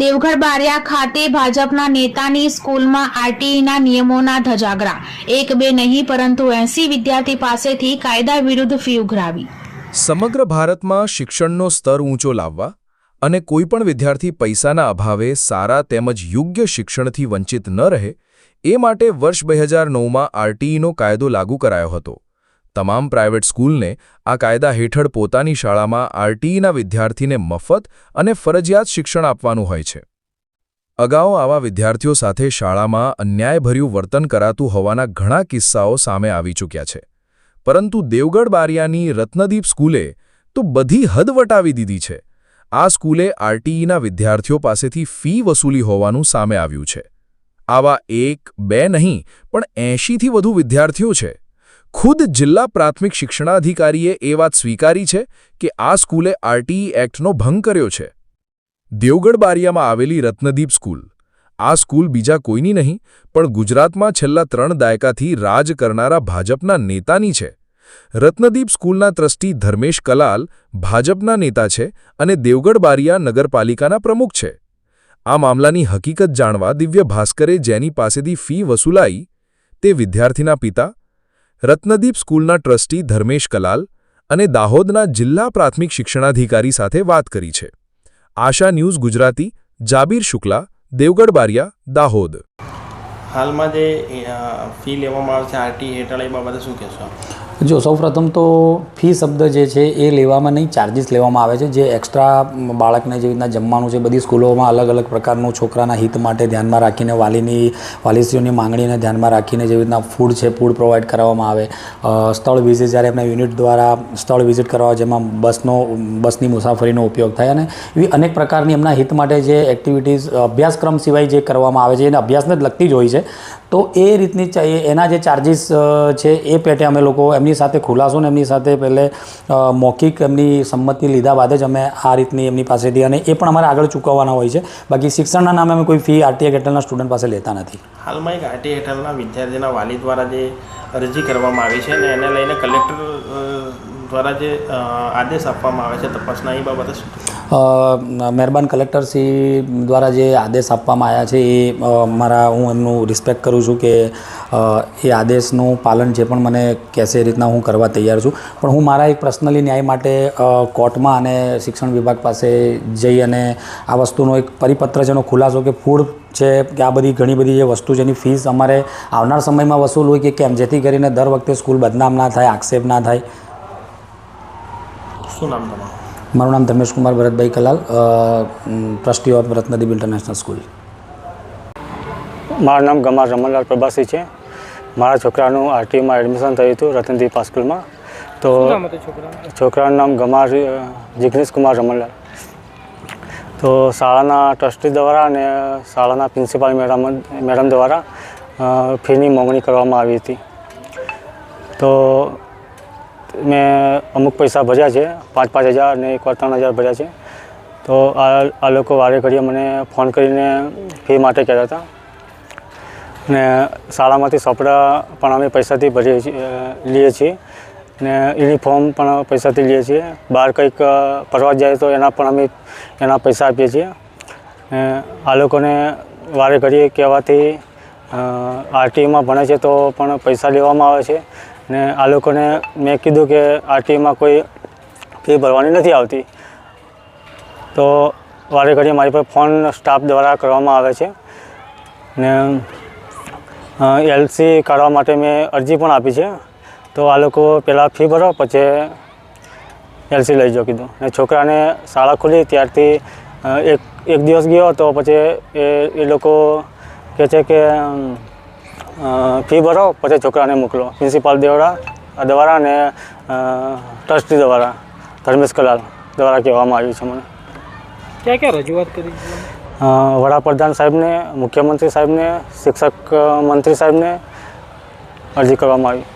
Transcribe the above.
દેવગઢ બારિયા ખાતે ભાજપના નેતાની સ્કૂલમાં આરટીઈના નિયમોના ધજાગરા. એક બે નહીં, પરંતુ એસી વિદ્યાર્થી પાસેથી કાયદા વિરુદ્ધ ફી ઉઘરાવી. સમગ્ર ભારતમાં શિક્ષણનો સ્તર ઊંચો લાવવા અને કોઈપણ વિદ્યાર્થી પૈસાના અભાવે સારા તેમજ યોગ્ય શિક્ષણથી વંચિત ન રહે, એ માટે વર્ષ બે હજાર નવમાં આરટીઈનો કાયદો લાગુ કરાયો હતો. તમામ પ્રાઇવેટ સ્કૂલને આ કાયદા હેઠળ પોતાની શાળામાં આરટીઈના વિદ્યાર્થીને મફત અને ફરજિયાત શિક્ષણ આપવાનું હોય છે. અગાઉ આવા વિદ્યાર્થીઓ સાથે શાળામાં અન્યાયભર્યું વર્તન કરાતું હોવાના ઘણા કિસ્સાઓ સામે આવી ચૂક્યા છે. પરંતુ દેવગઢ બારિયાની રત્નદીપ સ્કૂલે તો બધી હદ વટાવી દીધી છે. આ સ્કૂલે આરટીઈના વિદ્યાર્થીઓ પાસેથી ફી વસૂલી હોવાનું સામે આવ્યું છે. આવા એક, બે નહીં, પણ એંશીથી વધુ વિદ્યાર્થીઓ છે. ખુદ જિલ્લા પ્રાથમિક શિક્ષણાધિકારીએ એ વાત સ્વીકારી છે કે આ સ્કૂલે આરટીઈ એક્ટનો ભંગ કર્યો છે. દેવગઢ બારિયામાં આવેલી રત્નદીપ સ્કૂલ. આ સ્કૂલ બીજા કોઈની નહીં, પણ ગુજરાતમાં છેલ્લા ત્રણ દાયકાથી રાજ કરનારા ભાજપના નેતાની છે. રત્નદીપ સ્કૂલના ટ્રસ્ટી ધર્મેશ કલાલ ભાજપના નેતા છે અને દેવગઢ બારિયા નગરપાલિકાના પ્રમુખ છે. આ મામલાની હકીકત જાણવા દિવ્ય ભાસ્કરે જેની પાસેથી ફી વસૂલાઈ તે વિદ્યાર્થીના પિતા રત્નદીપ સ્કૂલના ટ્રસ્ટી ધર્મેશ કલાલ અને દાહોદના જિલ્લા પ્રાથમિક શિક્ષણાધિકારી સાથે વાત કરી છે. આશા ન્યૂઝ ગુજરાતી, જાબીર શુક્લા, દેવગઢ બારિયા, દાહોદ. હાલમાં જે ફી લેવામાં આવે આરટી હેઠળ, એ બાબતે શું કહેશો? જો સૌપ્રથમ તો ફી શબ્દ જે છે એ લેવામાં નહીં ચાર્જિસ લેવામાં આવે છે. જે એક્સ્ટ્રા બાળકને જેવી રીતના જમવાનું છે, બધી સ્કૂલોમાં અલગ અલગ પ્રકારનું છોકરાના હિત માટે ધ્યાનમાં રાખીને વાલીની, વાલીશ્રીઓની માંગણીને ધ્યાનમાં રાખીને જેવી રીતના ફૂડ છે ફૂડ પ્રોવાઈડ કરવામાં આવે. સ્થળ વિઝિટ જ્યારે એમના યુનિટ દ્વારા સ્થળ વિઝિટ કરવા જેમાં બસનો, બસની મુસાફરીનો ઉપયોગ થાય અને એવી અનેક પ્રકારની એમના હિત માટે જે એક્ટિવિટીઝ અભ્યાસક્રમ સિવાય જે કરવામાં આવે છે, એને અભ્યાસને જ લગતી જ હોય છે. તો એ રીતની એના જે ચાર્જિસ છે, એ પેટે અમે લોકો એમની સાથે ખુલાસો ને એમની સાથે પહેલે મૌખિક એમની સંમતિ લીધા બાદ જ અમે આ રીતની એમની પાસેથી અને એ પણ અમારે આગળ ચૂકવવાના હોય છે. બાકી શિક્ષણના નામે અમે કોઈ ફી આરટીઆઈ હેઠળના સ્ટુડન્ટ પાસે લેતા નથી. હાલમાં એક આરટી હેઠળના વિદ્યાર્થીના વાલી દ્વારા જે અરજી કરવામાં આવી છે અને એને લઈને કલેક્ટર દ્વારા જે આદેશ આપવામાં આવે છે તપાસના, એ બાબતે મહેરબાન કલેક્ટર શ્રી દ્વારા જે આદેશ આપવામાં આવ્યા છે એ મારા, હું એમનું રિસ્પેક્ટ કરું છું કે એ આદેશનું પાલન જે પણ મને કહેશે એ રીતના હું કરવા તૈયાર છું. પણ હું મારા એક પર્સનલી ન્યાય માટે કોર્ટમાં અને શિક્ષણ વિભાગ પાસે જઈ અને આ વસ્તુનો એક પરિપત્ર જેનો ખુલાસો કે ફૂડ છે કે આ બધી ઘણી બધી જે વસ્તુ જેની ફીસ અમારે આવનાર સમયમાં વસૂલ હોય કે કેમ? જેથી કરીને દર વખતે સ્કૂલ બદનામ ના થાય, આક્ષેપ ના થાય. શું નામ તમારું? મારું નામ Dharmesh Kumar Bharatbhai Kalal trustee of Ratnadeep international school. મારું નામ ગમાર રમણલાલ પ્રભાસી છે. મારા છોકરાનું આરટીમાં એડમિશન થયું હતું રતનદીપ સ્કૂલમાં તો છોકરાનું? નામ ગમાર જિગ્નેશ કુમાર રમણલાલ. તો શાળાના ટ્રસ્ટી દ્વારા અને શાળાના પ્રિન્સિપાલ મેડમ મેડમ દ્વારા ફીની માંગણી કરવામાં આવી હતી. તો મેં અમુક પૈસા ભર્યા છે, પાંચ પાંચ હજાર અને એકવાર ત્રણ હજાર ભર્યા છે. તો આ આ લોકો વારે ઘડીએ મને ફોન કરીને ફી માટે કહેતા હતા. ને શાળામાંથી સોપડા પણ અમે પૈસાથી ભરીએ છીએ લઈએ છીએ. ને યુનિફોર્મ પણ પૈસાથી લઈએ છીએ. બહાર કંઈક પરવા જાય તો એના પણ અમે એના પૈસા આપીએ છીએ. ને આ લોકોને વારે ઘડીએ કહેવાથી આરટીમાં ભણે છે તો પણ પૈસા લેવામાં આવે છે. ને આ લોકોને મેં કીધું કે આરટીમાં કોઈ ફી ભરવાની નથી આવતી. તો વારે ઘડીએ મારી પર ફોન સ્ટાફ દ્વારા કરવામાં આવે છે. ને એલસી કાઢવા માટે મેં અરજી પણ આપી છે. તો આ લોકો પહેલાં ફી ભરો, પછી એલસી લઈ જાઓ કીધું. ને છોકરાને શાળા ખુલી ત્યારથી એક એક દિવસ ગયો તો પછી એ એ લોકો કહે છે કે ફી ભરો પછી છોકરાને મોકલો. પ્રિન્સિપાલ દેવડા દ્વારા અને ટ્રસ્ટી દ્વારા ધર્મેશ કલાલ દ્વારા કહેવામાં આવ્યું છે મને. ક્યાં ક્યાં રજૂઆત કરી વડાપ્રધાન સાહેબને મુખ્યમંત્રી સાહેબને શિક્ષક મંત્રી સાહેબને અરજી કરવામાં આવી.